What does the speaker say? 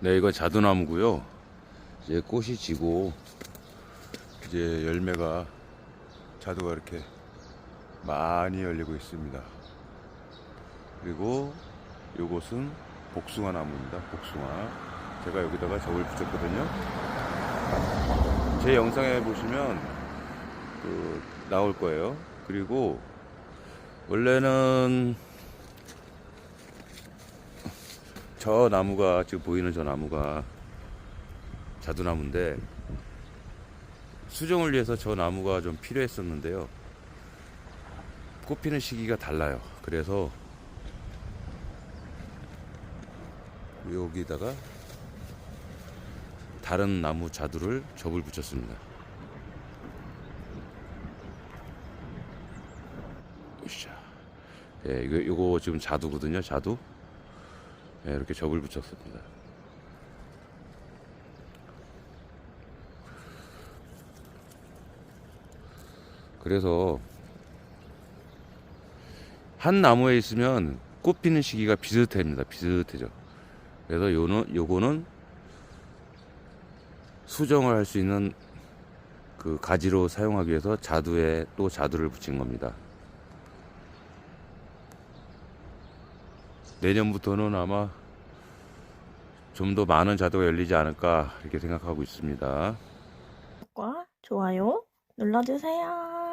네, 이거 자두나무고요. 이제 꽃이 지고 이제 열매가 자두가 이렇게 많이 열리고 있습니다. 그리고 요것은 복숭아 나무입니다. 복숭아. 제가 여기다가 접을 붙였거든요. 제 영상에 보시면 그 나올 거예요. 그리고 원래는 저 나무가 지금 보이는 저 나무가 자두나무인데 수정을 위해서 저 나무가 좀 필요했었는데요. 꽃 피는 시기가 달라요. 그래서 여기다가 다른 나무 자두를 접을 붙였습니다. 네, 이거 요거 지금 자두거든요. 자두. 네, 이렇게 접을 붙였습니다. 그래서 한 나무에 있으면 꽃 피는 시기가 비슷합니다. 비슷해져. 그래서 요는 요거는 수정을 할 수 있는 그 가지로 사용하기 위해서 자두에 또 자두를 붙인 겁니다. 내년부터는 아마 좀 더 많은 자두가 열리지 않을까 이렇게 생각하고 있습니다. 좋아요 눌러주세요.